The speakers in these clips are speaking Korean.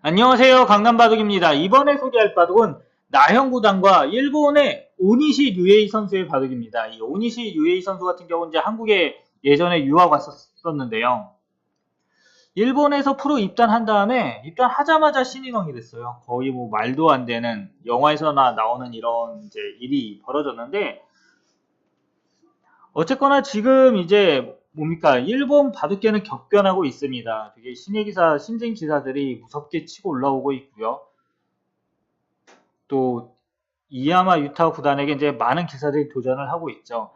안녕하세요. 강남바둑입니다. 이번에 소개할 바둑은 나형구단과 일본의 오니시 류에이 선수의 바둑입니다. 이 오니시 류에이 선수 같은 경우는 이제 한국에 예전에 유학 왔었는데요. 일본에서 프로 입단한 다음에 입단하자마자 신인왕이 됐어요. 거의 뭐 말도 안 되는 영화에서나 나오는 이런 이제 일이 벌어졌는데 어쨌거나 지금 이제 뭡니까 일본 바둑계는 격변하고 있습니다. 되게 신예 기사, 신진 기사들이 무섭게 치고 올라오고 있고요. 또 이야마 유타 구단에게 이제 많은 기사들이 도전을 하고 있죠.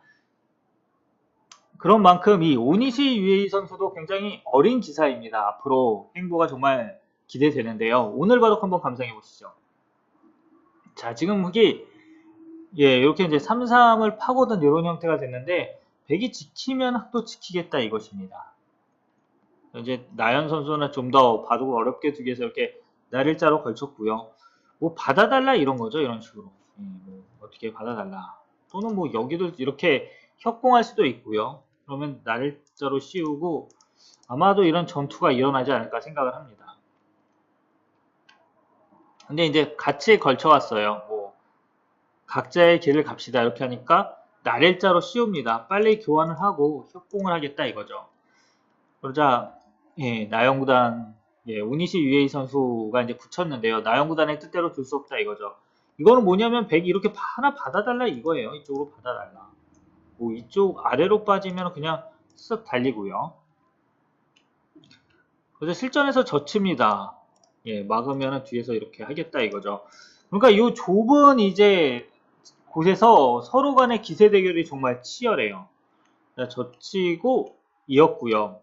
그런 만큼 이 오니시 유에이 선수도 굉장히 어린 기사입니다. 앞으로 행보가 정말 기대되는데요. 오늘 바둑 한번 감상해 보시죠. 자, 지금 흑이 예, 이렇게 이제 3-3을 파고든 이런 형태가 됐는데 백이 지키면 학도 지키겠다 이것입니다. 이제 나연 선수는 좀 더 바둑을 어렵게 두기 위해서 이렇게 날일자로 걸쳤고요. 뭐 받아달라 이런 거죠 이런 식으로. 예, 뭐 어떻게 받아달라. 또는 뭐 여기도 이렇게 협공할 수도 있고요. 그러면 날일자로 씌우고 아마도 이런 전투가 일어나지 않을까 생각을 합니다. 근데 이제 같이 걸쳐왔어요. 뭐 각자의 길을 갑시다 이렇게 하니까 날일자로 씌웁니다. 빨리 교환을 하고 협공을 하겠다 이거죠. 그러자 예, 나영구단 예, 우니시 유에이 선수가 이제 붙였는데요. 나영구단의 뜻대로 둘수 없다 이거죠. 이거는 뭐냐면 백이 이렇게 하나 받아달라 이거예요. 이쪽으로 받아달라. 뭐 이쪽 아래로 빠지면 그냥 쓱 달리고요. 그래서 실전에서 젖힙니다. 예, 막으면 뒤에서 이렇게 하겠다 이거죠. 그러니까 이 좁은 이제 곳에서 서로 간의 기세 대결이 정말 치열해요. 자, 젖히고 이었고요.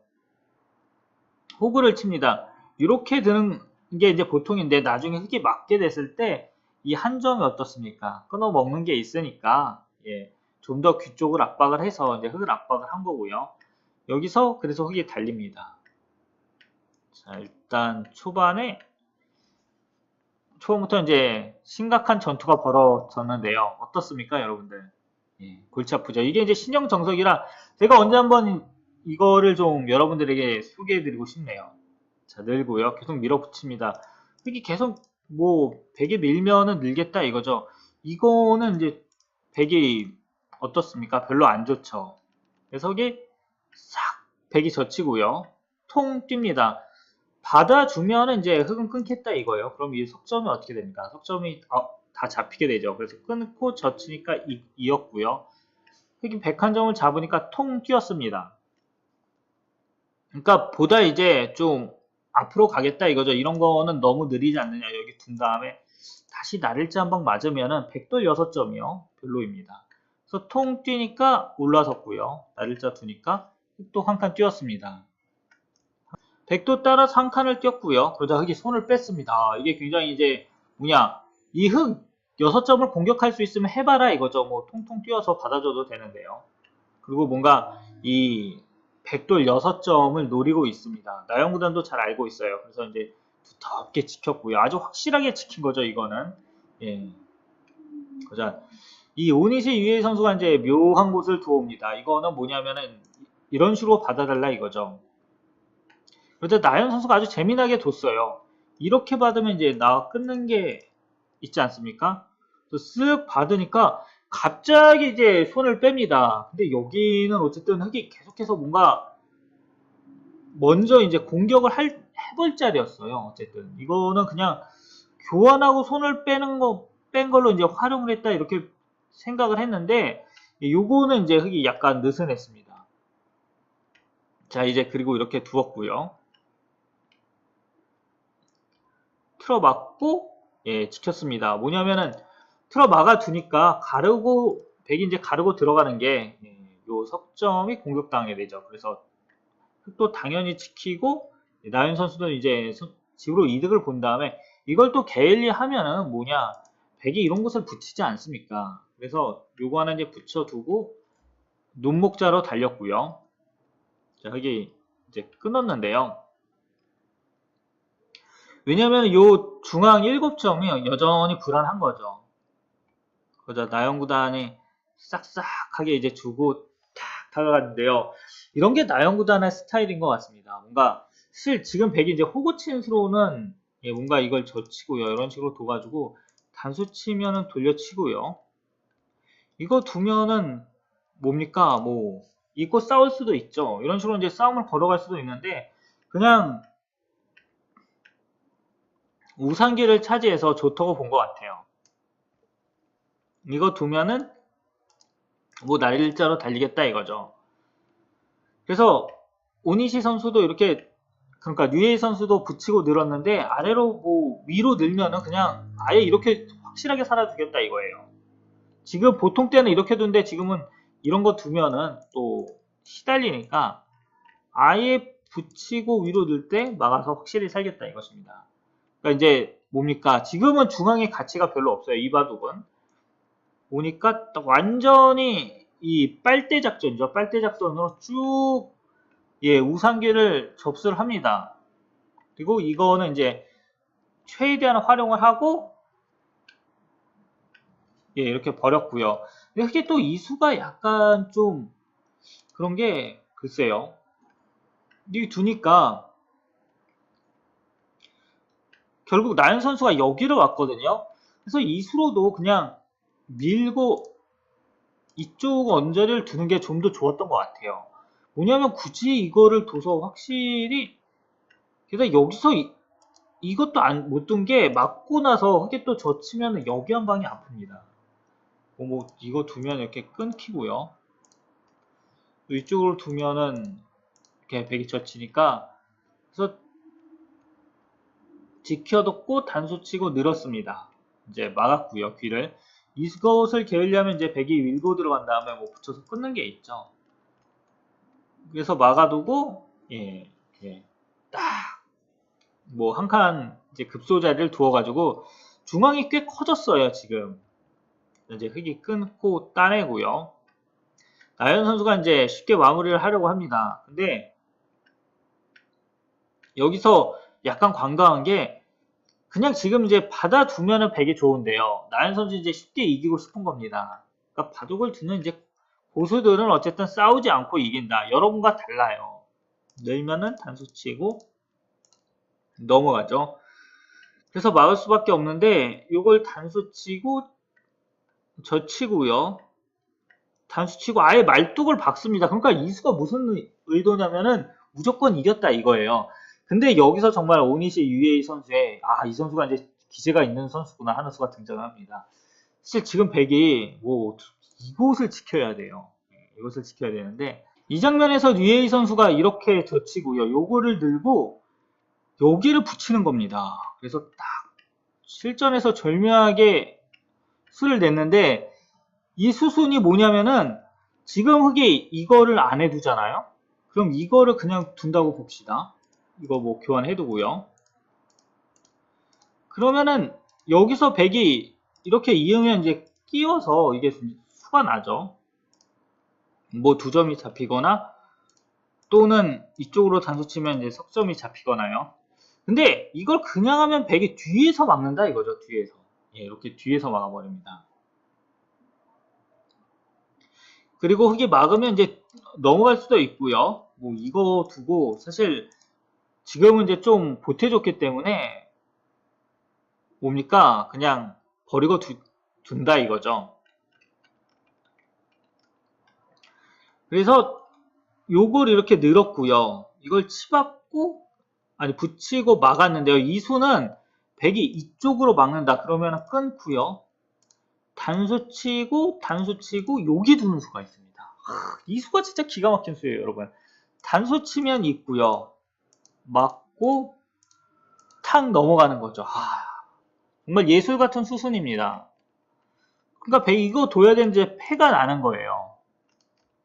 호구를 칩니다. 이렇게 드는 게 이제 보통인데 나중에 흙이 맞게 됐을 때 이 한 점이 어떻습니까? 끊어 먹는 게 있으니까 예, 좀 더 귀 쪽을 압박을 해서 이제 흙을 압박을 한 거고요. 여기서 그래서 흙이 달립니다. 자, 일단 초반에 초반부터 이제 심각한 전투가 벌어졌는데요. 어떻습니까, 여러분들? 예, 골치 아프죠. 이게 이제 신형 정석이라 제가 언제 한번 이거를 좀 여러분들에게 소개해드리고 싶네요. 자, 늘고요. 계속 밀어붙입니다. 이게 계속 뭐 백에 밀면은 늘겠다 이거죠. 이거는 이제 백이 어떻습니까? 별로 안 좋죠. 그래서 이게 싹 백이 젖히고요. 통 뜁니다. 받아주면은 이제 흙은 끊겠다 이거예요. 그럼 이 석점이 어떻게 됩니까? 석점이 어, 다 잡히게 되죠. 그래서 끊고 젖히니까 이, 이었고요. 흙이 101점을 잡으니까 통 뛰었습니다. 그러니까 보다 이제 좀 앞으로 가겠다 이거죠. 이런 거는 너무 느리지 않느냐. 여기 둔 다음에 다시 날일자 한방 맞으면은 100돌 6점이요. 별로입니다. 그래서 통 뛰니까 올라섰고요. 날일자 두니까 또 한 칸 뛰었습니다. 백도 따라서 한 칸을 뛰었고요. 그러자 흙이 손을 뺐습니다. 이게 굉장히 이제 뭐냐 이흙 6점을 공격할 수 있으면 해봐라 이거죠. 뭐 통통 뛰어서 받아줘도 되는데요. 그리고 뭔가 이 백돌 6점을 노리고 있습니다. 나영구단도 잘 알고 있어요. 그래서 이제 두텁게 지켰고요. 아주 확실하게 지킨 거죠, 이거는. 예. 그자 이 오니시 유에 선수가 이제 묘한 곳을 두옵니다. 이거는 뭐냐면은 이런 식으로 받아달라 이거죠. 그런데 나연 선수가 아주 재미나게 뒀어요. 이렇게 받으면 이제 나 끊는 게 있지 않습니까? 쓱 받으니까 갑자기 이제 손을 뺍니다. 근데 여기는 어쨌든 흙이 계속해서 뭔가 먼저 이제 공격을 할, 해볼 자리였어요. 어쨌든 이거는 그냥 교환하고 손을 빼는 거, 뺀 걸로 이제 활용을 했다 이렇게 생각을 했는데 요거는 이제 흙이 약간 느슨했습니다. 자 이제 그리고 이렇게 두었고요. 틀어 막고 예 지켰습니다. 뭐냐면은 틀어 막아 두니까 가르고 백이 이제 가르고 들어가는 게요 예, 석점이 공격당하게 되죠. 그래서 또 당연히 지키고 나연 선수는 이제 집으로 이득을 본 다음에 이걸 또 게일리 하면은 뭐냐 백이 이런 곳을 붙이지 않습니까? 그래서 요거 하나 이제 붙여두고 눈목자로 달렸고요. 자 여기 이제 끊었는데요. 왜냐면 요 중앙 7점이 여전히 불안한 거죠. 그러자 나영구단이 싹싹하게 이제 주고 탁 다가갔는데요. 이런 게 나영구단의 스타일인 것 같습니다. 뭔가 실 지금 백이 이제 호구친수로는 예, 뭔가 이걸 젖히고요. 이런 식으로 둬가지고 단수 치면은 돌려치고요. 이거 두면은 뭡니까? 뭐 이거 싸울 수도 있죠. 이런 식으로 이제 싸움을 걸어갈 수도 있는데 그냥 우상기를 차지해서 좋다고 본 것 같아요. 이거 두면은 뭐 날일자로 달리겠다 이거죠. 그래서 오니시 선수도 이렇게 그러니까 뉴에이 선수도 붙이고 늘었는데 아래로 뭐 위로 늘면은 그냥 아예 이렇게 확실하게 살아주겠다 이거예요. 지금 보통 때는 이렇게 두는데 지금은 이런 거 두면은 또 시달리니까 아예 붙이고 위로 늘 때 막아서 확실히 살겠다 이것입니다. 그러니까 이제 뭡니까? 지금은 중앙의 가치가 별로 없어요. 이 바둑은. 보니까 딱 완전히 이 빨대 작전이죠. 빨대 작전으로 쭉 예, 우상기를 접수를 합니다. 그리고 이거는 이제 최대한 활용을 하고 예, 이렇게 버렸고요. 이게 또 이수가 약간 좀 그런 게 글쎄요. 이 두니까 결국 나연 선수가 여기를 왔거든요. 그래서 이수로도 그냥 밀고 이쪽 언저리를 두는 게 좀 더 좋았던 것 같아요. 뭐냐면 굳이 이거를 둬서 확실히 게다가 여기서 이, 것도 못둔 게 맞고 나서 이게 또 젖히면 여기 한 방이 아픕니다. 뭐, 뭐 이거 두면 이렇게 끊기고요. 이쪽으로 두면은 이렇게 백이 젖히니까 그래서 지켜뒀고 단수 치고 늘었습니다. 이제 막았고요 귀를 이것을 게으려면 이제 백이 밀고 들어간 다음에 뭐 붙여서 끊는 게 있죠. 그래서 막아두고 예, 예, 딱뭐 한 칸 이제 급소 자리를 두어가지고 중앙이 꽤 커졌어요 지금. 이제 흙이 끊고 따내고요. 나연 선수가 이제 쉽게 마무리를 하려고 합니다. 근데 여기서 약간 관광한 게 그냥 지금 이제 받아두면은 100이 좋은데요. 나연 선수 이제 쉽게 이기고 싶은 겁니다. 그러니까 바둑을 두는 이제 고수들은 어쨌든 싸우지 않고 이긴다. 여러분과 달라요. 늘면은 단수 치고 넘어가죠. 그래서 막을 수밖에 없는데 이걸 단수 치고 젖히고요. 단수 치고 아예 말뚝을 박습니다. 그러니까 이수가 무슨 의도냐면은 무조건 이겼다 이거예요. 근데 여기서 정말 오니시 유에이 선수의 아 이 선수가 이제 기세가 있는 선수구나 하는 수가 등장합니다. 사실 지금 백이 뭐 이곳을 지켜야 돼요. 네, 이것을 지켜야 되는데 이 장면에서 유에이 선수가 이렇게 젖히고요. 요거를 들고 여기를 붙이는 겁니다. 그래서 딱 실전에서 절묘하게 수를 냈는데 이 수순이 뭐냐면은 지금 흑이 이거를 안 해두잖아요. 그럼 이거를 그냥 둔다고 봅시다. 이거 뭐 교환해두고요. 그러면은 여기서 100이 이렇게 이으면 이제 끼워서 이게 수가 나죠. 뭐 두 점이 잡히거나 또는 이쪽으로 단수 치면 이제 석점이 잡히거나요. 근데 이걸 그냥 하면 100이 뒤에서 막는다 이거죠. 뒤에서. 예, 이렇게 뒤에서 막아버립니다. 그리고 흙이 막으면 이제 넘어갈 수도 있고요. 뭐 이거 두고 사실 지금은 이제 좀 보태줬기 때문에 뭡니까? 그냥 버리고 두, 둔다 이거죠. 그래서 요걸 이렇게 늘었고요. 이걸 치받고 아니 붙이고 막았는데요. 이 수는 백이 이쪽으로 막는다. 그러면 끊고요. 단수 치고 단수 치고 여기 두는 수가 있습니다. 이 수가 진짜 기가 막힌 수예요, 여러분. 단수 치면 있고요. 맞고 탁 넘어가는 거죠. 아, 정말 예술 같은 수순입니다. 그러니까 배 이거 둬야 되는데 패가 나는 거예요.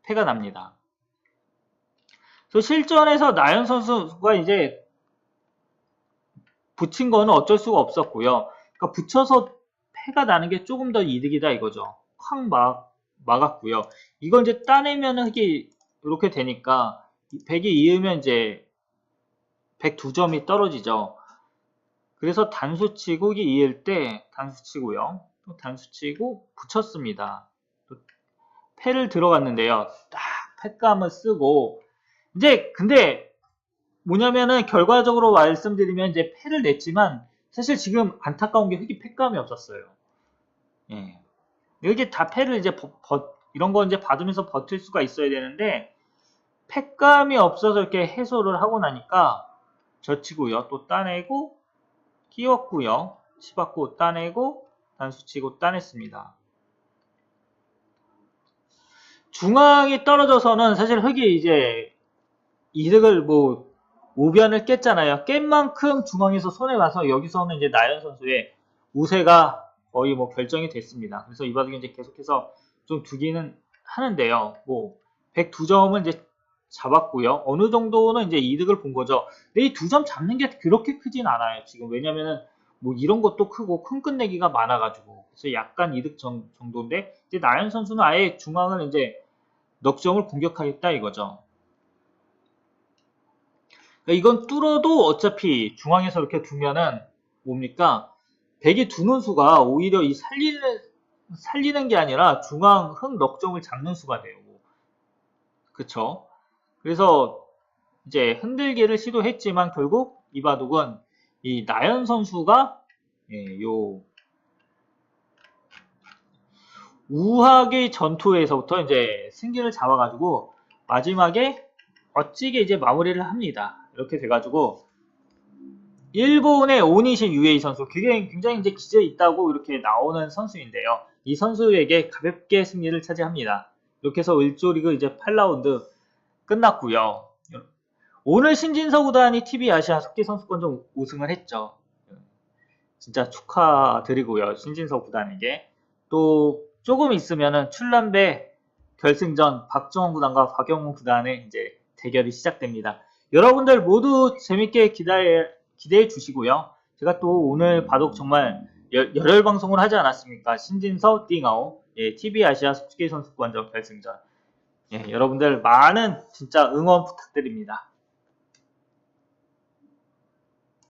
패가 납니다. 그래서 실전에서 나연 선수가 이제 붙인 거는 어쩔 수가 없었고요. 그러니까 붙여서 패가 나는 게 조금 더 이득이다 이거죠. 확 막, 막았고요. 이건 이제 따내면 흑이 이렇게 되니까 100이 이으면 이제 102점이 떨어지죠. 그래서 단수 치고 이게 이을 때 단수 치고요. 또 단수 치고 붙였습니다. 또 패를 들어갔는데요. 딱 패감을 쓰고 이제 근데 뭐냐면은 결과적으로 말씀드리면 이제 패를 냈지만 사실 지금 안타까운 게 흑이 패감이 없었어요. 예. 이게 다 패를 이제 버, 버- 이런 거 이제 받으면서 버틸 수가 있어야 되는데 패감이 없어서 이렇게 해소를 하고 나니까 젖히고요. 또 따내고 끼웠고요. 치받고 따내고 단수치고 따냈습니다. 중앙이 떨어져서는 사실 흑이 이제 이득을 뭐 우변을 깼잖아요. 깬 만큼 중앙에서 손해봐서 여기서는 이제 나연 선수의 우세가 거의 뭐 결정이 됐습니다. 그래서 이 바둑이 이제 계속해서 좀 두기는 하는데요. 뭐 102점은 이제 잡았고요. 어느 정도는 이제 이득을 본 거죠. 근데 이 두 점 잡는 게 그렇게 크진 않아요. 지금 왜냐면은 뭐 이런 것도 크고 큰 끝내기가 많아가지고 그래서 약간 이득 정, 정도인데 이제 나연 선수는 아예 중앙을 이제 넉 점을 공격하겠다 이거죠. 그러니까 이건 뚫어도 어차피 중앙에서 이렇게 두면은 뭡니까? 백이 두는 수가 오히려 이 살리는 살리는 게 아니라 중앙 흑 넉점을 잡는 수가 돼요. 그쵸? 그래서 이제 흔들기를 시도했지만 결국 이 바둑은 이 나연 선수가 예, 요 우하의 전투에서부터 이제 승기를 잡아가지고 마지막에 멋지게 이제 마무리를 합니다. 이렇게 돼가지고 일본의 오니시 유에이 선수 그게 굉장히 이제 기재 있다고 이렇게 나오는 선수인데요. 이 선수에게 가볍게 승리를 차지합니다. 이렇게 해서 1조 리그 이제 8라운드 끝났고요. 오늘 신진서 구단이 TV 아시아 석기 선수권전 우승을 했죠. 진짜 축하드리고요. 신진서 구단에게. 또 조금 있으면은 출란배 결승전 박정원 구단과 박영훈 구단의 이제 대결이 시작됩니다. 여러분들 모두 재밌게 기다려, 기대해 주시고요. 제가 또 오늘 바둑 정말 열, 열혈 방송을 하지 않았습니까? 신진서 띵아오 예, TV 아시아 속기 선수권전 결승전 예, 여러분들 많은 진짜 응원 부탁드립니다.